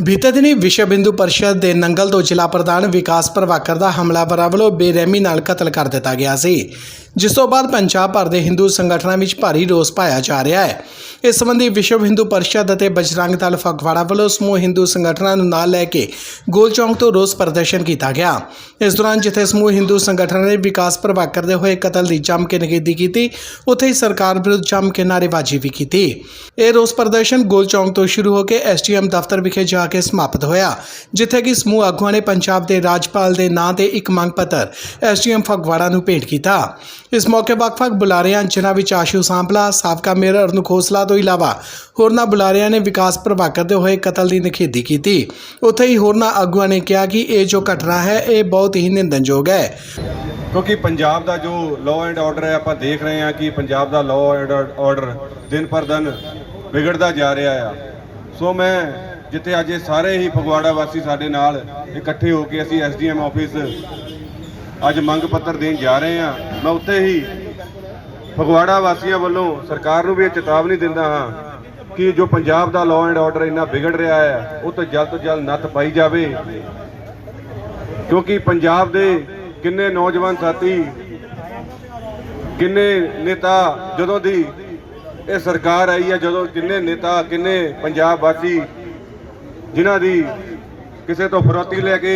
ਬੀਤੇ ਦਿਨੀ ਵਿਸ਼ਵ ਹਿੰਦੂ ਪਰਿਸ਼ਦ ਦੇ ਨੰਗਲ ਤੋਂ ਜ਼ਿਲ੍ਹਾ ਪ੍ਰਧਾਨ ਵਿਕਾਸ ਪ੍ਰਭਾਕਰ ਦਾ ਹਮਲਾਵਰਾਂ ਵੱਲੋਂ ਬੇਰਹਿਮੀ ਨਾਲ ਕਤਲ ਕਰ ਦਿੱਤਾ ਗਿਆ ਸੀ, ਜਿਸ ਤੋਂ ਬਾਅਦ ਪੰਜਾਬ ਭਰ ਦੇ ਹਿੰਦੂ ਸੰਗਠਨਾਂ ਵਿੱਚ ਭਾਰੀ ਰੋਸ ਪਾਇਆ ਜਾ ਰਿਹਾ ਹੈ। ਇਸ ਸੰਬੰਧੀ ਵਿਸ਼ਵ ਹਿੰਦੂ ਪਰਿਸ਼ਦ ਅਤੇ ਬਜਰੰਗ ਦਲ ਫਗਵਾੜਾ ਵੱਲੋਂ ਸਮੂਹ ਹਿੰਦੂ ਸੰਗਠਨਾਂ ਨੂੰ ਨਾਲ ਲੈ ਕੇ ਗੋਲ ਚੌਂਕ ਤੋਂ ਰੋਸ ਪ੍ਰਦਰਸ਼ਨ ਕੀਤਾ ਗਿਆ। ਇਸ ਦੌਰਾਨ ਜਿੱਥੇ ਸਮੂਹ ਹਿੰਦੂ ਸੰਗਠਨਾਂ ਨੇ ਵਿਕਾਸ ਪ੍ਰਭਾਕਰ ਦੇ ਹੋਏ ਕਤਲ ਦੀ ਜੰਮ ਕੇ ਨਿਖੇਧੀ ਕੀਤੀ, ਉੱਥੇ ਹੀ ਸਰਕਾਰ ਵਿਰੁੱਧ ਜੰਮ ਕੇ ਨਾਅਰੇਬਾਜ਼ੀ ਵੀ ਕੀਤੀ। ਇਹ ਰੋਸ ਪ੍ਰਦਰਸ਼ਨ ਗੋਲ ਚੌਂਕ ਤੋਂ ਸ਼ੁਰੂ ਹੋ ਕੇ ਐਸਟੀਐਮ ਦਫ਼ਤਰ ਵਿਖੇ ਜਾ ਕੇ ਸਮਾਪਤ ਹੋਇਆ, ਜਿੱਥੇ ਕਿ ਸਮੂਹ ਆਗੂਆਂ ਨੇ ਪੰਜਾਬ ਦੇ ਰਾਜਪਾਲ ਦੇ ਨਾਂ ਤੇ ਇੱਕ ਮੰਗ ਪੱਤਰ ਐਸਟੀਐਮ ਫਗਵਾੜਾ ਨੂੰ ਭੇਂਟ ਕੀਤਾ। ਇਸ ਮੌਕੇ ਵੱਖ-ਵੱਖ ਬੁਲਾਰਿਆਂ, ਜਿਨ੍ਹਾਂ ਵਿੱਚ ਆਸ਼ੂ ਸਾਂਪਲਾ, ਸਾਬਕਾ ਮੇਅਰ ਅਰਨੂ ਖੋਸਲਾ ਤੋਂ ਇਲਾਵਾ ਹੋਰਨਾਂ ਬੁਲਾਰਿਆਂ ਨੇ ਵਿਕਾਸ ਪ੍ਰਭਾਕਰ ਦੇ ਹੋਏ ਕਤਲ ਦੀ ਨਿਖੇਧੀ ਕੀਤੀ। ਉੱਥੇ ਹੀ ਹੋਰਨਾਂ ਆਗੂਆਂ ਨੇ ਕਿਹਾ ਕਿ ਇਹ ਜੋ ਘਟਨਾ ਹੈ, ਇਹ ਬਹੁਤ ਹੀ ਨਿੰਦਨਯੋਗ ਹੈ। ਕਿਉਂਕਿ ਪੰਜਾਬ ਦਾ ਜੋ ਲਾਅ ਐਂਡ ਆਰਡਰ ਹੈ, ਆਪਾਂ ਦੇਖ ਰਹੇ ਹਾਂ ਕਿ ਪੰਜਾਬ ਦਾ ਲਾਅ ਐਂਡ ਆਰਡਰ ਦਿਨ ਪਰ ਦਿਨ ਵਿਗੜਦਾ ਜਾ ਰਿਹਾ ਆ। ਸੋ ਮੈਂ ਜਿੱਥੇ ਅੱਜ ਇਹ ਸਾਰੇ ਹੀ ਫਗਵਾੜਾ ਵਾਸੀ ਸਾਡੇ ਨਾਲ ਇਕੱਠੇ ਹੋ ਕੇ ਅਸੀਂ ਐਸਡੀਐਮ ਆਫਿਸ ਅੱਜ ਮੰਗ ਪੱਤਰ ਦੇਣ ਜਾ ਰਹੇ ਹਾਂ। ਮੈਂ ਉੱਥੇ ਹੀ ਫਗਵਾੜਾ ਵਾਸੀਆਂ ਵੱਲੋਂ ਸਰਕਾਰ ਨੂੰ ਵੀ ਇਹ ਚੇਤਾਵਨੀ ਦਿੰਦਾ ਹਾਂ ਕਿ ਜੋ ਪੰਜਾਬ ਦਾ ਲਾਅ ਐਂਡ ਆਰਡਰ ਇੰਨਾ ਵਿਗੜ ਰਿਹਾ ਹੈ, ਉਹ ਤੋਂ ਜਲਦ ਤੋਂ ਜਲਦ ਨੱਥ ਪਾਈ ਜਾਵੇ। ਕਿਉਂਕਿ ਪੰਜਾਬ ਦੇ ਕਿੰਨੇ ਨੌਜਵਾਨ ਸਾਥੀ, ਕਿੰਨੇ ਨੇਤਾ ਜਦੋਂ ਦੀ ਇਹ ਸਰਕਾਰ ਆਈ ਹੈ, ਜਦੋਂ ਕਿੰਨੇ ਨੇਤਾ, ਕਿੰਨੇ ਪੰਜਾਬ ਵਾਸੀ ਜਿਨ੍ਹਾਂ ਦੀ ਕਿਸੇ ਤੋਂ ਫਰੋਤੀ ਲੈ ਕੇ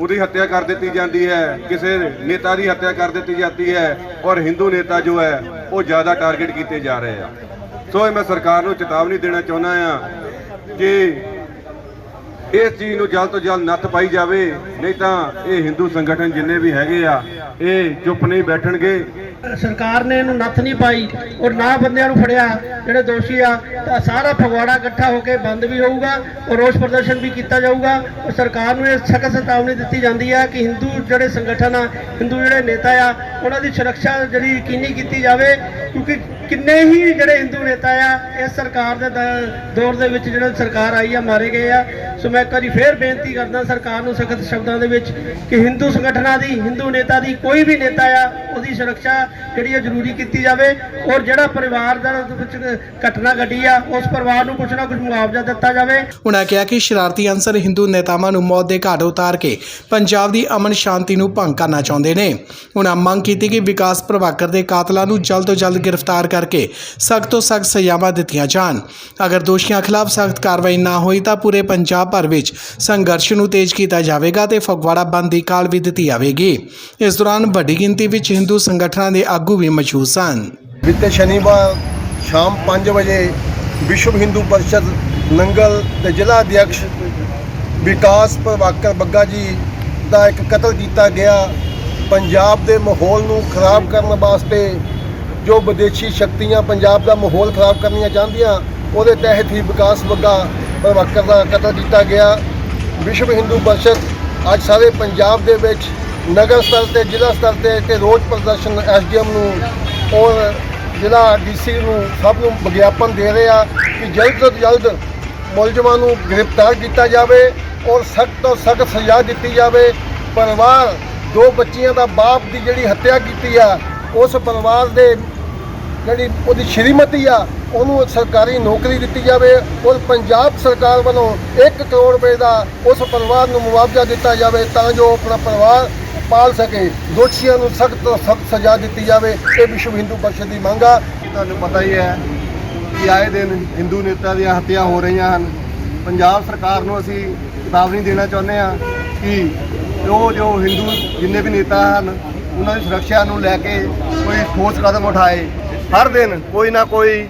ਉਹਦੀ ਹੱਤਿਆ ਕਰ ਦਿੱਤੀ ਜਾਂਦੀ ਹੈ, ਕਿਸੇ ਨੇਤਾ ਦੀ ਹੱਤਿਆ ਕਰ ਦਿੱਤੀ ਜਾਂਦੀ ਹੈ ਔਰ ਹਿੰਦੂ ਨੇਤਾ ਜੋ ਹੈ, ਉਹ ਜ਼ਿਆਦਾ ਟਾਰਗੇਟ ਕੀਤੇ ਜਾ ਰਹੇ ਆ। ਸੋ ਇਹ ਮੈਂ ਸਰਕਾਰ ਨੂੰ ਚੇਤਾਵਨੀ ਦੇਣਾ ਚਾਹੁੰਦਾ ਆ ਕਿ ਇਸ ਚੀਜ਼ ਨੂੰ ਜਲਦ ਤੋਂ ਜਲਦ ਨੱਥ ਪਾਈ ਜਾਵੇ, ਨਹੀਂ ਤਾਂ ਇਹ ਹਿੰਦੂ ਸੰਗਠਨ ਜਿੰਨੇ ਵੀ ਹੈਗੇ ਆ ਇਹ ਚੁੱਪ ਨਹੀਂ ਬੈਠਣਗੇ। ਸਰਕਾਰ ਨੇ ਇਹਨੂੰ ਨੱਥ ਨਹੀਂ ਪਾਈ ਔਰ ਨਾ ਬੰਦਿਆਂ ਨੂੰ ਫੜਿਆ। ਜਿਹੜੇ ਦੋਸ਼ੀ ਆ, ਤਾਂ ਸਾਰਾ ਫਗਵਾੜਾ ਇਕੱਠਾ ਹੋ ਕੇ ਬੰਦ ਵੀ ਹੋਊਗਾ ਔਰ ਰੋਸ ਪ੍ਰਦਰਸ਼ਨ ਵੀ ਕੀਤਾ ਜਾਊਗਾ। ਔਰ ਸਰਕਾਰ ਨੂੰ ਇਹ ਸਖਤ ਚੇਤਾਵਨੀ ਦਿੱਤੀ ਜਾਂਦੀ ਹੈ ਕਿ ਹਿੰਦੂ ਜਿਹੜੇ ਸੰਗਠਨ ਆ, ਹਿੰਦੂ ਜਿਹੜੇ ਨੇਤਾ ਆ, ਉਹਨਾਂ ਦੀ ਸੁਰੱਖਿਆ ਜਿਹੜੀ ਯਕੀਨੀ ਕੀਤੀ ਜਾਵੇ, ਕਿਉਂਕਿ ਕਿੰਨੇ ਹੀ ਜਿਹੜੇ ਹਿੰਦੂ ਨੇਤਾ ਆ, ਇਸ ਸਰਕਾਰ ਦੇ ਦੌਰ ਦੇ ਵਿੱਚ ਜਿਹੜੇ ਸਰਕਾਰ ਆਈ ਆ, ਮਾਰੇ ਗਏ ਆ। ਸੋ ਮੈਂ ਇੱਕ ਵਾਰੀ ਫੇਰ ਬੇਨਤੀ ਕਰਦਾ ਸਰਕਾਰ ਨੂੰ ਸਖਤ ਸ਼ਬਦਾਂ ਦੇ ਵਿੱਚ ਕਿ ਹਿੰਦੂ ਸੰਗਠਨਾਂ ਦੀ, ਹਿੰਦੂ ਨੇਤਾ ਦੀ ਕੋਈ ਵੀ ਨੇਤਾ ਆ, ਉਹਦੀ ਸੁਰੱਖਿਆ ਜਿਹੜੀ ਆ ਜ਼ਰੂਰੀ ਕੀਤੀ ਜਾਵੇ ਔਰ ਜਿਹੜਾ ਪਰਿਵਾਰ ਦਾ ਵਿੱਚ ਘਟਨਾ ਘਟੀ ਆ, ਉਸ ਪਰਿਵਾਰ ਨੂੰ ਕੁਛ ਨਾ ਕੁਛ ਮੁਆਵਜ਼ਾ ਦਿੱਤਾ ਜਾਵੇ। ਉਹਨਾਂ ਕਿਹਾ ਕਿ ਸ਼ਰਾਰਤੀ ਅੰਸਰ ਹਿੰਦੂ ਨੇਤਾਵਾਂ ਨੂੰ ਮੌਤ ਦੇ ਘਾਟ ਉਤਾਰ ਕੇ ਪੰਜਾਬ ਦੀ ਅਮਨ ਸ਼ਾਂਤੀ ਨੂੰ ਭੰਗ ਕਰਨਾ ਚਾਹੁੰਦੇ ਨੇ। ਉਹਨਾਂ ਮੰਗ ਕੀਤੀ ਕਿ ਵਿਕਾਸ ਪ੍ਰਭਾਕਰ ਦੇ ਕਾਤਲਾਂ ਨੂੰ ਜਲਦ ਤੋਂ ਜਲਦ ਗ੍ਰਿਫਤਾਰ ਕਰ ਕਰਕੇ ਸਖਤ ਤੋਂ ਸਖਤ ਸਜ਼ਾਵਾਂ ਦਿੱਤੀਆਂ ਜਾਣ। ਅਗਰ ਦੋਸ਼ੀਆਂ ਖਿਲਾਫ ਸਖਤ ਕਾਰਵਾਈ ਨਾ ਹੋਈ ਤਾਂ ਪੂਰੇ ਪੰਜਾਬ ਭਰ ਵਿੱਚ ਸੰਘਰਸ਼ ਨੂੰ ਤੇਜ਼ ਕੀਤਾ ਜਾਵੇਗਾ ਤੇ ਫਗਵਾੜਾ ਬੰਦ ਦੀ ਕਾਲ ਵੀ ਦਿੱਤੀ ਜਾਵੇਗੀ। ਇਸ ਦੌਰਾਨ ਵੱਡੀ ਗਿਣਤੀ ਵਿੱਚ ਹਿੰਦੂ ਸੰਗਠਨਾਂ ਦੇ ਆਗੂ ਵੀ ਮੌਜੂਦ ਸਨ। ਬੀਤੇ ਸ਼ਨੀਵਾਰ ਸ਼ਾਮ 5 ਵਜੇ ਵਿਸ਼ਵ ਹਿੰਦੂ ਪਰਿਸ਼ਦ ਨੰਗਲ ਦੇ ਜ਼ਿਲ੍ਹਾ ਅਧਿਕਸ਼ ਵਿਕਾਸ ਪ੍ਰਭਾਕਰ ਬੱਗਾ ਜੀ ਦਾ ਇੱਕ ਕਤਲ ਕੀਤਾ ਗਿਆ। ਪੰਜਾਬ ਦੇ ਮਾਹੌਲ ਨੂੰ ਖਰਾਬ ਕਰਨ ਵਾਸਤੇ ਜੋ ਵਿਦੇਸ਼ੀ ਸ਼ਕਤੀਆਂ ਪੰਜਾਬ ਦਾ ਮਾਹੌਲ ਖਰਾਬ ਕਰਨੀਆਂ ਚਾਹੁੰਦੀਆਂ, ਉਹਦੇ ਤਹਿਤ ਹੀ ਵਿਕਾਸ ਬੱਗਾ ਪ੍ਰਭਾਕਰ ਦਾ ਕਤਲ ਕੀਤਾ ਗਿਆ। ਵਿਸ਼ਵ ਹਿੰਦੂ ਪਰਿਸ਼ਦ ਅੱਜ ਸਾਰੇ ਪੰਜਾਬ ਦੇ ਵਿੱਚ ਨਗਰ ਸਤਰ ਤੇ ਜ਼ਿਲ੍ਹਾ ਸਤਰ ਤੇ ਤੇ ਰੋਜ਼ ਪ੍ਰਦਰਸ਼ਨ ਐਸਡੀਐਮ ਨੂੰ ਔਰ ਜ਼ਿਲ੍ਹਾ ਡੀਸੀ ਨੂੰ ਸਭ ਨੂੰ ਵਿਗਿਆਪਨ ਦੇ ਰਹੇ ਆ ਕਿ ਜਲਦ ਤੋਂ ਜਲਦ ਮੁਲਜ਼ਮਾਂ ਨੂੰ ਗ੍ਰਿਫਤਾਰ ਕੀਤਾ ਜਾਵੇ ਔਰ ਸਖਤ ਤੋਂ ਸਖਤ ਸਜ਼ਾ ਦਿੱਤੀ ਜਾਵੇ। ਪਰਿਵਾਰ, ਦੋ ਬੱਚੀਆਂ ਦਾ ਬਾਪ ਦੀ ਜਿਹੜੀ ਹੱਤਿਆ ਕੀਤੀ ਆ ਉਸ ਪਰਿਵਾਰ ਦੇ ਜਿਹੜੀ ਉਹਦੀ ਸ਼੍ਰੀਮਤੀ ਆ, ਉਹਨੂੰ ਸਰਕਾਰੀ ਨੌਕਰੀ ਦਿੱਤੀ ਜਾਵੇ ਔਰ ਪੰਜਾਬ ਸਰਕਾਰ ਵੱਲੋਂ 1 ਕਰੋੜ ਰੁਪਏ ਦਾ ਉਸ ਪਰਿਵਾਰ ਨੂੰ ਮੁਆਵਜ਼ਾ ਦਿੱਤਾ ਜਾਵੇ ਤਾਂ ਜੋ ਆਪਣਾ ਪਰਿਵਾਰ ਪਾਲ ਸਕੇ। ਦੋਸ਼ੀਆਂ ਨੂੰ ਸਖਤ ਤੋਂ ਸਖਤ ਸਜ਼ਾ ਦਿੱਤੀ ਜਾਵੇ। ਇਹ ਵਿਸ਼ਵ ਹਿੰਦੂ ਪਰਿਸ਼ਦ ਦੀ ਮੰਗ ਆ। ਤੁਹਾਨੂੰ ਪਤਾ ਹੀ ਹੈ ਕਿ ਆਏ ਦਿਨ ਹਿੰਦੂ ਨੇਤਾ ਦੀਆਂ ਹੱਤਿਆ ਹੋ ਰਹੀਆਂ ਹਨ। ਪੰਜਾਬ ਸਰਕਾਰ ਨੂੰ ਅਸੀਂ ਚੇਤਾਵਨੀ ਦੇਣਾ ਚਾਹੁੰਦੇ ਹਾਂ ਕਿ ਜੋ ਜੋ ਹਿੰਦੂ ਜਿੰਨੇ ਵੀ ਨੇਤਾ ਹਨ ਉਹਨਾਂ ਦੀ ਸੁਰੱਖਿਆ ਨੂੰ ਲੈ ਕੇ ਕੋਈ ਠੋਸ ਕਦਮ ਉਠਾਏ। ਹਰ ਦਿਨ ਕੋਈ ਨਾ ਕੋਈ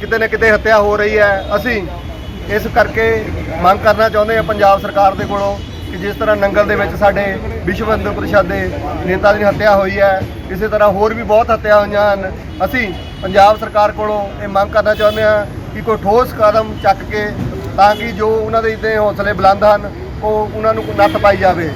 ਕਿਤੇ ਨਾ ਕਿਤੇ ਹੱਤਿਆ ਹੋ ਰਹੀ ਹੈ। ਅਸੀਂ ਇਸ ਕਰਕੇ ਮੰਗ ਕਰਨਾ ਚਾਹੁੰਦੇ ਹਾਂ ਪੰਜਾਬ ਸਰਕਾਰ ਦੇ ਕੋਲੋਂ ਕਿ ਜਿਸ ਤਰ੍ਹਾਂ ਨੰਗਲ ਦੇ ਵਿੱਚ ਸਾਡੇ ਵਿਸ਼ਵ ਹਿੰਦੂ ਪਰਿਸ਼ਦ ਦੇ ਨੇਤਾ ਦੀ ਹੱਤਿਆ ਹੋਈ ਹੈ, ਇਸੇ ਤਰ੍ਹਾਂ ਹੋਰ ਵੀ ਬਹੁਤ ਹੱਤਿਆ ਹੋਈਆਂ ਹਨ। ਅਸੀਂ ਪੰਜਾਬ ਸਰਕਾਰ ਕੋਲੋਂ ਇਹ ਮੰਗ ਕਰਨਾ ਚਾਹੁੰਦੇ ਹਾਂ ਕਿ ਕੋਈ ਠੋਸ ਕਦਮ ਚੱਕ ਕੇ ਤਾਂ ਕਿ ਜੋ ਉਹਨਾਂ ਦੇ ਇੱਥੇ ਹੌਸਲੇ ਬੁਲੰਦ ਹਨ, ਉਹ ਉਹਨਾਂ ਨੂੰ ਨੱਥ ਪਾਈ ਜਾਵੇ।